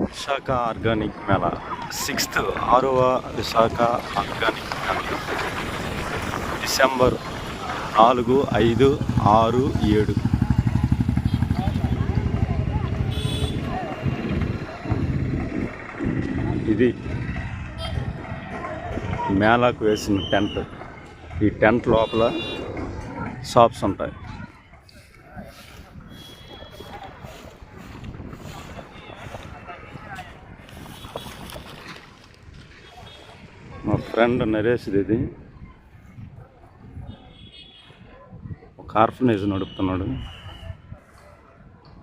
Visakha organic Mela. Sixth ఆరవ Visakha organic Mela. December నాలుగు ఐదు ఆరు ఏడు. ఇది మేళాకు వేసిన టెంట్. ఈ టెంట్ లోపల షాప్స్ ఉంటాయి. ఫ్రెండ్ నరేష్ ఇది ఒక ఆర్ఫనైజ్ నడుపుతున్నాడు.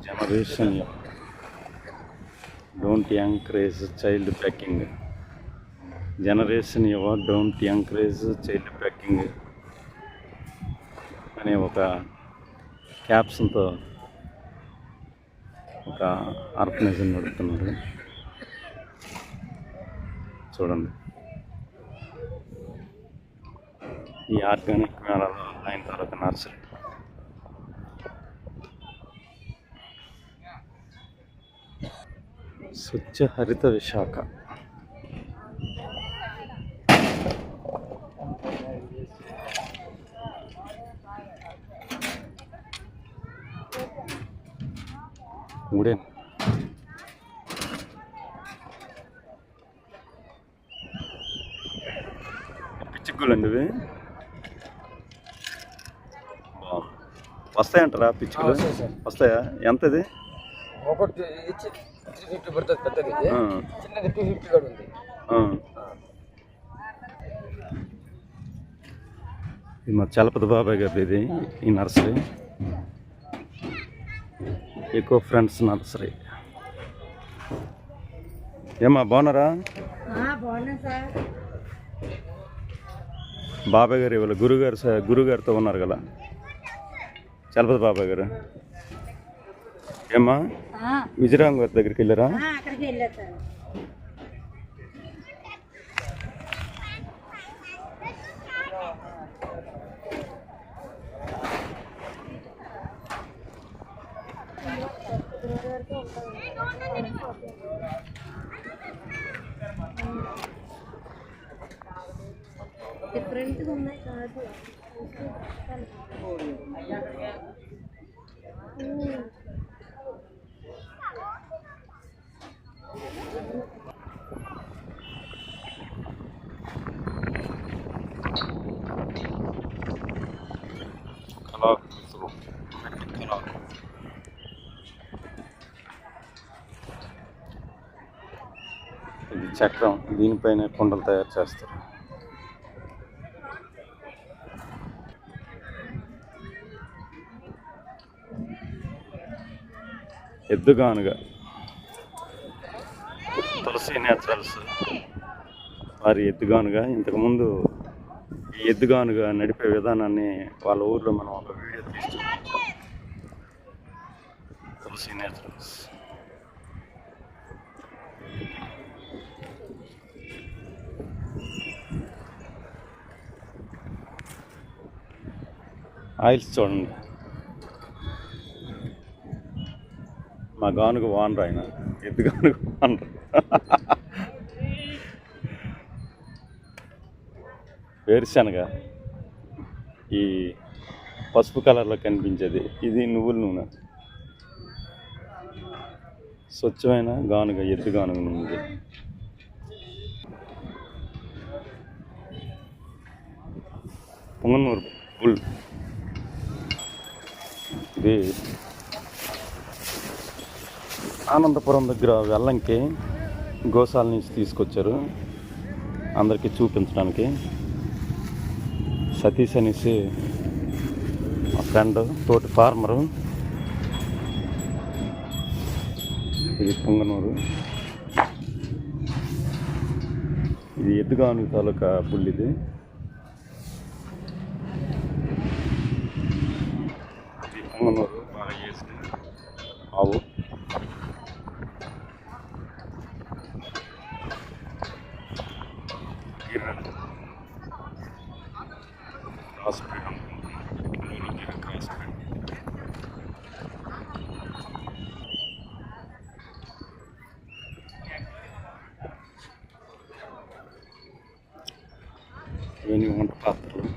Generation don't encourage child begging generation యువ డోంట్ ఎంకరేజ్ చైల్డ్ ప్యాకింగ్ అనే ఒక క్యాప్షన్తో ఒక ఆర్ఫనైజ్ నడుపుతున్నారు చూడండి. ఈ ఆర్గానిక్ మేళలో అయిన తర్వాత నర్సరీ స్వచ్ఛ హరిత విశాఖ మూడే పిచ్చిగులండి ఇవి బాగుంది. వస్తాయంటారా పిచ్చుకలు? వస్తాయి. వస్తాయా? ఎంతది? ఒకటి ఇచ్చి త్రీ ఫిఫ్టీ పడుతుంది పెద్దది. ఇది. ఆ. చిన్నది టూ ఫిఫ్టీ కూడా ఉంది. ఆ. ఇది మా చలపతి బాబాయ్ గారిది ఇది ఈ నర్సరీ. Echo friends nursery. ఏమా బాగున్నారా? బాబాయ్ గారు ఇవాళ గురుగారు గురుగారితో ఉన్నారు కదా. చలపతి బాబాయ్ గారు. ఏమ్మా? విజయరామ్ గారి దగ్గరికి వెళ్ళారా? డిఫరెంట్గా ఉన్నాయి కాదు. ఇది చక్రం దీనిపైన కుండలు తయారు చేస్తారు. ఎద్దుగానుగా. తులసి నేచురల్స్. వారి ఎద్దుగానుగా ఇంతకుముందు ఈ ఎద్దుగానుగా నడిపే విధానాన్ని వాళ్ళ ఊర్లో మనం ఒక వీడియో తీసి చూపించాం తులసి నేచురల్స్. ఆయిల్స్ చూడండి. మా గానుగ వానరు ఆయన. ఎద్దు గానుగ వానరు వేరుశనగ ఈ పసుపు కలర్లో కనిపించేది. ఇది నువ్వుల నూనె. స్వచ్ఛమైన గానుగ ఎద్దు గానుగ నూనె పొంగనూరు బుల్. ఇది ఆనందపురం దగ్గర వెల్లంకి గోశాల నుంచి తీసుకొచ్చారు. అందరికీ చూపించడానికి. సతీష్ అనేసి మా ఫ్రెండ్ తోటి ఫార్మరు ఇది పొంగనూరు. ఇది ఎద్దుగాను తాలూకా పుల్లిది ఇది. పొంగనూరు. బాగా చేసిన ఆవు. when you want to pass through